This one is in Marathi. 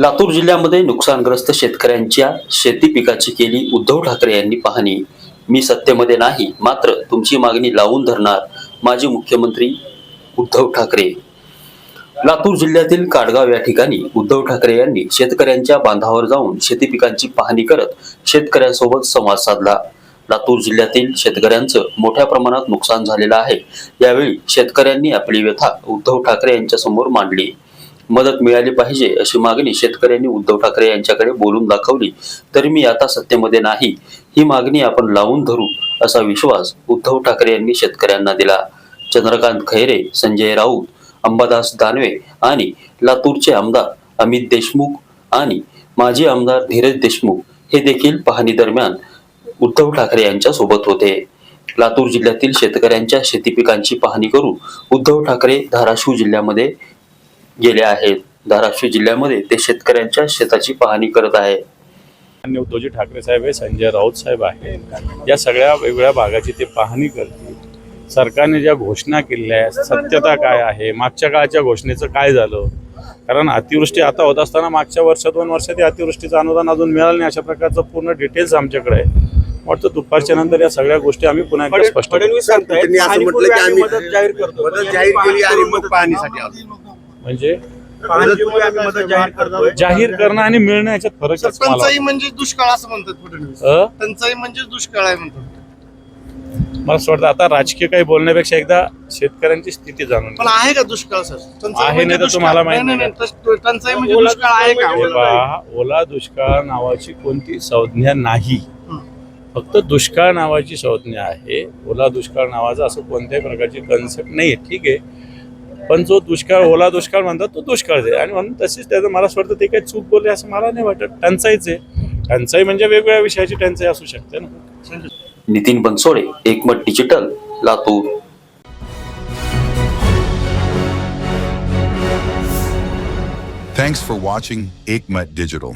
लातूर जिल्ह्यामध्ये नुकसानग्रस्त शेतकऱ्यांच्या शेती पिकाची केली उद्धव ठाकरे यांनी पाहणी. मी सत्तेमध्ये नाही मात्र तुमची मागणी लावून धरणार माजी मुख्यमंत्री उद्धव ठाकरे. लातूर जिल्ह्यातील काडगाव या ठिकाणी उद्धव ठाकरे यांनी शेतकऱ्यांच्या बांधावर जाऊन शेती पिकांची पाहणी करत शेतकऱ्यांसोबत संवाद साधला. लातूर जिल्ह्यातील शेतकऱ्यांचं मोठ्या प्रमाणात नुकसान झालेलं आहे. यावेळी शेतकऱ्यांनी आपली व्यथा उद्धव ठाकरे यांच्या समोर मांडली. मदत मिळाली पाहिजे अशी मागणी शेतकऱ्यांनी उद्धव ठाकरे यांच्याकडे बोलून दाखवली. तरी मी आता सत्तेमध्ये नाही. ही मागणी आपण लावून धरू असा विश्वास उद्धव ठाकरे यांनी शेतकऱ्यांना दिला. चंद्रकांत खैरे संजय राऊत अंबादास दानवे आणि लातूरचे आमदार अमित देशमुख आणि माजी आमदार धीरज देशमुख हे देखील पाहणी दरम्यान उद्धव ठाकरे यांच्या सोबत होते. लातूर जिल्ह्यातील शेतकऱ्यांच्या शेती पिकांची पाहणी करून उद्धव ठाकरे धाराशिव जिल्ह्यामध्ये गेले आहेत. धाराशिव जिल्ह्यामध्ये ते शेतकऱ्यांच्या शेताची पाहणी करत आहे. उद्धवजी ठाकरे साहेब आहे संजय राऊत साहेब आहे या सगळ्या वेगवेगळ्या भागाची ते पाहणी करतील. सरकारने ज्या घोषणा केलेल्या आहेत सत्यता काय आहे? मागच्या काळाच्या घोषणेचं काय झालं? कारण अतिवृष्टी आता होत असताना मागच्या वर्ष दोन वर्षात या अतिवृष्टीचं अनुदान अजून मिळालं नाही. अशा प्रकारचं पूर्ण डिटेल्स आमच्याकडे आहे वाटतं दुपारच्या नंतर या सगळ्या गोष्टी आम्ही पुन्हा एकदा स्पष्ट करू. फडणवीस सांगतायत त्यांनी असं म्हटलं की आम्ही मदत जाहीर करतो. मदत जाहीर केली आणि मग पाहणीसाठी आलो. म्हणजे पाहणीपूर्वी आम्ही मदत जाहीर करतो. जाहीर करणं आणि मिळणं याच्यात फरक टंचाई म्हणजे दुष्काळ असं म्हणतात फडणवीस? टंचाई म्हणजे दुष्काळ आहे म्हणतात. मला असं वाटतं आता राजकीय काही बोलण्यापेक्षा एकदा शेतकऱ्यांची स्थिती जाणून पण आहे का दुष्काळ सर? आहे म्हणजे नाही तर. तुम्हाला माहीत. टंचाई म्हणजे दुष्काळ आहे का? ओला दुष्काळ नावाची कोणती संज्ञा नाही. फक्त दुष्काळ नावाची संज्ञा आहे. ओला दुष्काळ नावाचा असं कोणत्याही प्रकारची कन्सेप्ट नाही आहे ठीक आहे. पण जो दुष्काळ ओला दुष्काळ म्हणतात तो दुष्काळ आहे. आणि म्हणून तशीच त्याचं मला असं वाटतं ते काही चूक बोलले असं मला नाही वाटत. टंचाईच आहे. टंचाई म्हणजे वेगवेगळ्या विषयाची टंचाई असू शकते ना. Nitin Bansode Ekmat digital Latur. Thanks for watching Aikmat Digital.